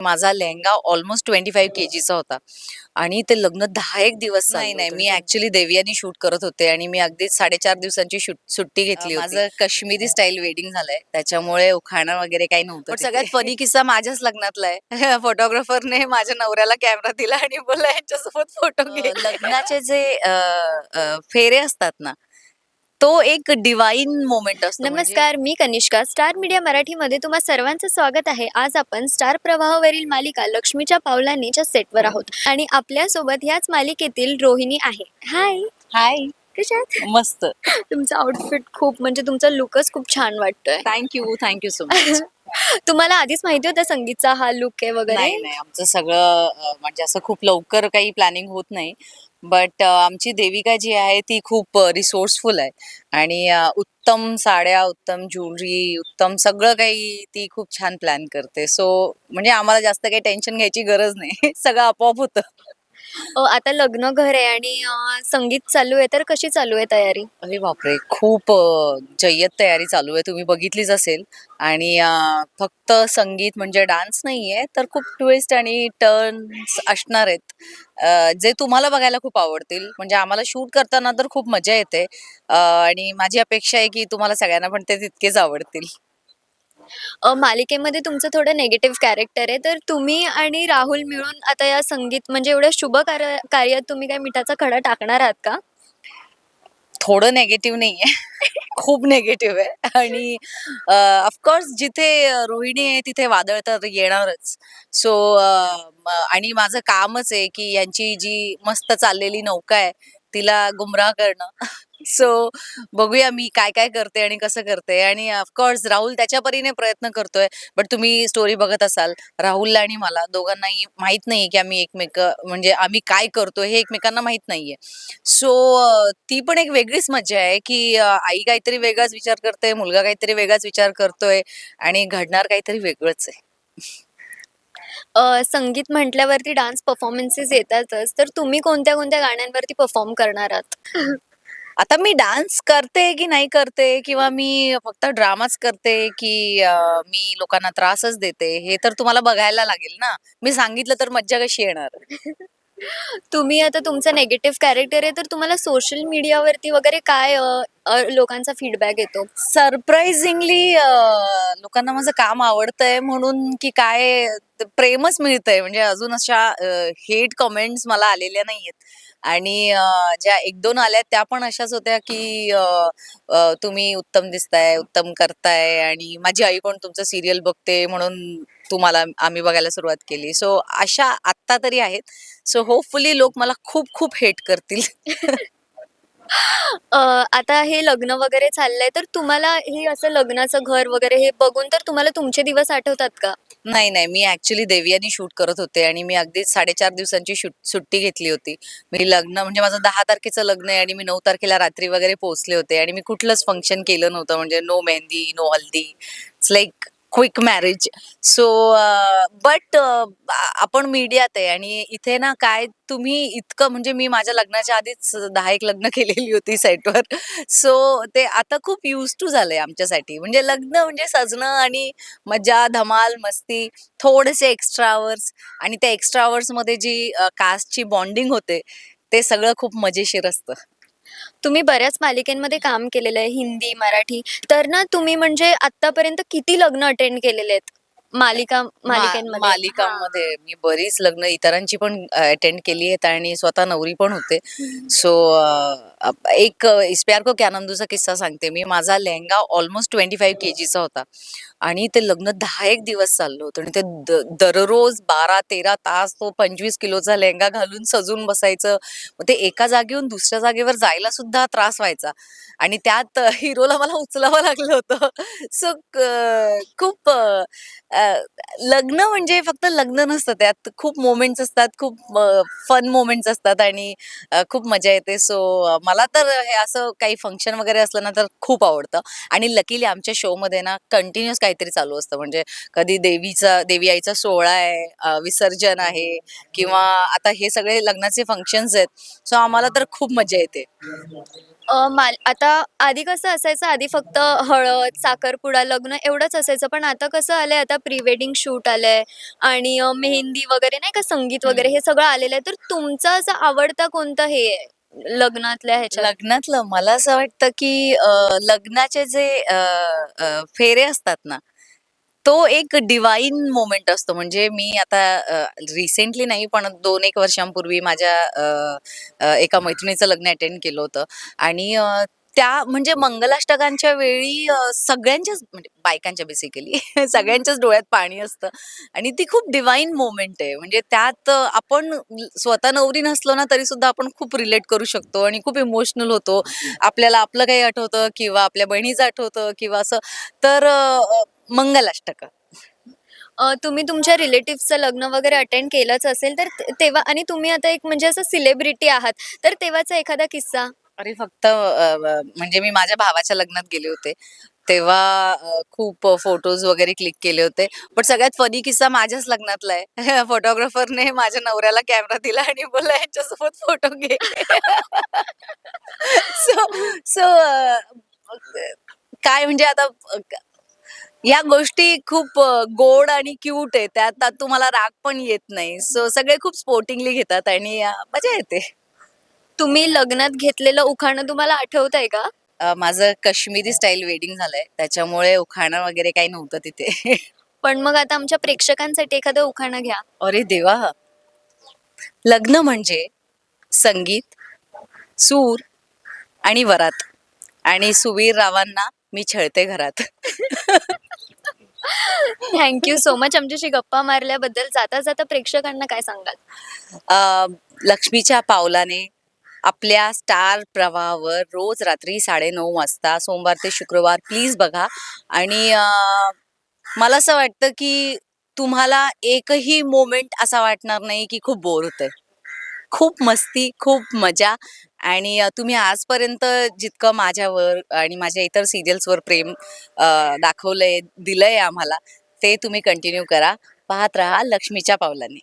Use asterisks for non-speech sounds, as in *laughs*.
माझा lehenga almost twenty five केजीचा होता. आणि ते लग्न दहा एक दिवस नाही नाही मी ऍक्च्युली देवियानी शूट करत होते आणि मी अगदीच साडेचार दिवसांची सुट्टी घेतली माझं काश्मीरी स्टाईल वेडिंग झालंय. त्याच्यामुळे उखाणं वगैरे काही नव्हतं पण सगळ्यात फनी *laughs* किस्सा माझ्याच लग्नातला आहे. *laughs* फोटोग्राफरने माझ्या नवऱ्याला कॅमेरा दिला आणि बोलला यांच्यासोबत फोटो लग्नाचे जे फेरे असतात ना तो एक डिवाइन मोमेंट असतो म्हणजे- नमस्कार मी कनिष्का. स्टार मीडिया मराठीमध्ये तुम्हा सर्वांचं स्वागत आहे. आज आपण स्टार प्रवाहावरील मालिका लक्ष्मीच्या पावलांनीच्या सेटवर आहोत. आणि आपल्यासोबत ह्याच मालिकेतील रोहिणी आहे. हाय हाय कशात मस्त. तुमचा आउटफिट खूप म्हणजे तुमचा लुकच खूप छान वाटतोय. थँक्यू थँक्यू सो मच तुम्हाला आधीच माहिती होतं संगीतचा हा लुक आहे वगैरे? नाही नाही. आमचं सगळं अ, म्हणजे असं खूप लवकर काही प्लॅनिंग होत नाही. बट आमची देविका जी आहे ती खूप रिसोर्सफुल आहे. आणि उत्तम साड्या उत्तम ज्वेलरी उत्तम सगळं काही ती खूप छान प्लॅन करते. सो म्हणजे आम्हाला जास्त काही टेन्शन घ्यायची गरज नाही. *laughs* सगळं आपोआप होतं. अ, आता लग्न घर आहे आणि अ, संगीत चालू आहे तर कशी चालू आहे तयारी? अरे बापरे! खूप अ, जय्यत तयारी चालू आहे तुम्ही बघितलीच असेल. आणि अ, फक्त संगीत म्हणजे डान्स नाहीये तर खूप ट्विस्ट आणि टर्न्स असणार आहेत. अ, जे तुम्हाला बघायला खूप आवडतील. म्हणजे आम्हाला शूट करताना तर खूप मजा येते. अ, आणि माझी अपेक्षा आहे की तुम्हाला सगळ्यांना पण ते तितकेच आवडतील. अ, मालिकेमध्ये तुमचं थोडं नेगेटिव्ह कॅरेक्टर आहे. तर तुम्ही आणि राहुल मिळून आता या संगीत म्हणजे एवढ्या शुभ कार्य कार्यात तुम्ही काय मिठाचा खडा टाकणार आहात का? थोडं नेगेटिव्ह नाहीये. *laughs* खूप नेगेटिव्ह आहे. आणि ऑफकोर्स जिथे अ, रोहिणी आहे तिथे वादळ तर येणारच. सो आणि माझं कामच आहे की यांची जी मस्त चाललेली नौका आहे तिला गुमराह करणं. सो बघूया मी काय काय करते आणि कसं करते. आणि ऑफकोर्स राहुल त्याच्या परीने प्रयत्न करतोय बट तुम्ही स्टोरी बघत असाल राहुलला आणि मला दोघांनाही माहीत नाहीये की आम्ही एकमेक म्हणजे आम्ही काय करतोय हे एकमेकांना माहीत नाहीये. सो ती पण एक वेगळीच मजा आहे की आई काहीतरी वेगळाच विचार करते मुलगा काहीतरी वेगळाच विचार करतोय आणि घडणार काहीतरी वेगळंच आहे. संगीत म्हटल्यावरती डान्स परफॉर्मन्सेस येतातच तर तुम्ही कोणत्या कोणत्या गाण्यांवरती परफॉर्म करणार आहात? *laughs* आता मी डान्स करते की नाही करते? किंवा मी फक्त ड्रामाच करते की मी लोकांना त्रासच देते? हे तर तुम्हाला बघायला लागेल ना. मी सांगितलं तर मज्जा कशी येणार? *laughs* तुम्ही आता तुमचं नेगेटिव्ह कॅरेक्टर आहे तर तुम्हाला सोशल मीडियावरती वगैरे काय अ, अ, लोकांचा फीडबॅक येतो? सरप्राइझिंगली लोकांना माझं काम आवडतंय म्हणून की काय ते प्रेमच मिळतंय. म्हणजे अजून अशा हेट कमेंट्स मला आलेल्या नाहीयेत. आणि ज्या एक दोन आल्या त्या पण अशाच होत्या की तुम्ही उत्तम दिसताय उत्तम करताय आणि माझी आई पण तुमचं सिरियल बघते म्हणून तुम्हाला आम्ही बघायला सुरुवात केली. सो अशा आत्ता तरी आहेत. सो होपफुली लोक मला खूप खूप हेट करतील. *laughs* अ, आता हे लग्न वगैरे चाललंय तर तुम्हाला हे असं लग्नाचं घर वगैरे हे बघून तर तुम्हाला तुमचे दिवस आठवतात का? नाही नाही. मी ऍक्च्युली देवियानी शूट करत होते आणि मी अगदीच साडेचार दिवसांची शूट सुट्टी घेतली होती. मी लग्न म्हणजे माझं दहा तारखेचं लग्न आहे आणि मी नऊ तारखेला रात्री वगैरे पोहोचले होते आणि मी कुठलंच फंक्शन केलं नव्हतं. म्हणजे no mehndi no haldi. It's like quick marriage so but आपण मीडियात आहे आणि इथे ना काय तुम्ही इतकं म्हणजे मी माझ्या लग्नाच्या आधीच दहा एक लग्न केलेली होती सेटवर सो ते आता खूप युज टू झालंय आमच्यासाठी. म्हणजे लग्न म्हणजे सजणं आणि मजा धमाल मस्ती थोडेसे एक्स्ट्रा आवर्स आणि त्या एक्स्ट्रा आवर्समध्ये जी uh, कास्टची बॉन्डिंग होते ते सगळं खूप मजेशीर असतं. तुम्ही बऱ्याच मालिकेमध्ये काम केलेलं आहे हिंदी मराठी. तर ना तुम्ही म्हणजे आतापर्यंत किती लग्न अटेंड केलेले आहेत? मालिका मा- मालिकेमध्ये. मालिकांमध्ये मी बरीच लग्न इतरांची पण अटेंड केली आहेत आणि स्वतः नवरी पण होते. सो एक अ, इस प्यार को क्या नंदूचा किस्सा सांगते मी. माझा लेहंगा ऑलमोस्ट ट्वेंटी फाईव्ह केजीचा होता. आणि ते लग्न दहा एक दिवस चाललं होतं. आणि ते द- दररोज बारा तेरा तास तो पंचवीस किलोचा लेहंगा घालून सजून बसायचं. मग ते एका जागेहून दुसऱ्या जागेवर जायला सुद्धा त्रास व्हायचा. आणि त्यात हिरोला मला उचलावं लागलं होतं. सो खूप अ, अ, लग्न म्हणजे फक्त लग्न नसतं. त्यात खूप मोमेंट्स असतात खूप फन मोमेंट्स असतात आणि खूप मजा येते. सो मला तर हे असं काही फंक्शन वगैरे असलं ना तर खूप आवडतं. आणि लकीली आमच्या शोमध्ये ना कंटिन्युअस काहीतरी चालू असतं. म्हणजे कधी देवीचा देवी आईचा सोहळा आहे विसर्जन आहे किंवा आता हे सगळे लग्नाचे फंक्शन्स आहेत. सो आम्हाला तर खूप मजा येते. माल आता आधी कसं असायचं आधी फक्त हळद साखरपुडा लग्न एवढंच असायचं पण आता कसं आलंय आता प्री वेडिंग शूट आलंय आणि अ, मेहंदी वगैरे नाही का संगीत वगैरे हे सगळं आलेलं आहे. तर तुमचं असं आवडता कोणतं हे आहे लग्नातल्या ह्याच्यात? लग्नातलं मला असं वाटतं की अ, लग्नाचे जे अ, अ, फेरे असतात ना तो एक डिवाइन मोमेंट असतो. म्हणजे मी आता रिसेंटली नाही पण दोन एक वर्षांपूर्वी माझ्या अ, अ, एका मैत्रिणीचं लग्न अटेंड केलं होतं. आणि अ, त्या म्हणजे मंगलाष्टकांच्या वेळी अ, सगळ्यांच्याच म्हणजे बायकांच्या बेसिकली *laughs* सगळ्यांच्याच डोळ्यात पाणी असतं. आणि ती खूप डिवाइन मोमेंट आहे. म्हणजे त्यात अ, आपण स्वतः नवरी नसलो ना तरी सुद्धा आपण खूप रिलेट करू शकतो आणि खूप इमोशनल होतो. आपल्याला आपलं काही आठवतं किंवा आपल्या बहिणीचं आठवतं किंवा असं. तर अ, मंगलाष्टक. अ, तुम्ही तुमच्या रिलेटिव्हचं लग्न वगैरे अटेंड केलंच असेल तर ते- तेव्हा आणि तुम्ही आता एक म्हणजे असं सिलेब्रिटी आहात तर तेव्हाचा एखादा किस्सा? अरे फक्त अ, म्हणजे मी माझ्या भावाच्या लग्नात गेले होते. तेव्हा अ, खूप फोटोज वगैरे क्लिक केले होते. पण सगळ्यात फनी किस्सा माझ्याच लग्नातला आहे. *laughs* फोटोग्राफरने माझ्या नवऱ्याला कॅमेरा दिला आणि बोलला यांच्यासोबत फोटो घे. *laughs* सो सो काय म्हणजे आता अ, क- या गोष्टी खूप अ, गोड आणि क्यूट आहे. त्यात तुम्हाला राग पण येत नाही. सो सगळे खूप स्पोर्टिंगली घेतात आणि अ, मजा येते. तुम्ही लग्नात घेतलेलं उखाणं तुम्हाला आठवत आहे का? अ, माझं काश्मीरी स्टाईल वेडिंग झालंय. त्याच्यामुळे उखाणं वगैरे काही नव्हतं तिथे. पण मग आता आमच्या प्रेक्षकांसाठी एखादं उखाणं घ्या. अरे देवा! लग्न म्हणजे संगीत सूर आणि वरात. आणि सुवीर रावांना मी छळते घरात. *laughs* थँक्यू सो मच आमच्याशी गप्पा मारल्याबद्दल जाता जाता प्रेक्षकांना काय सांगाल? लक्ष्मीच्या पावलाने आपल्या स्टार प्रवाहावर रोज रात्री साडेनऊ वाजता सोमवार ते शुक्रवार प्लीज बघा. आणि मला असं वाटतं की तुम्हाला एकही मोमेंट असा वाटणार नाही की खूप बोर होतंय. खूप मस्ती खूप मजा. आणि तुम्ही आजपर्यंत जितकं माझ्यावर आणि माझ्या इतर सिरियल्सवर प्रेम दाखवलंय दिलंय आम्हाला ते तुम्ही कंटिन्यू करा. पाहत राहा लक्ष्मीच्या पावलाने.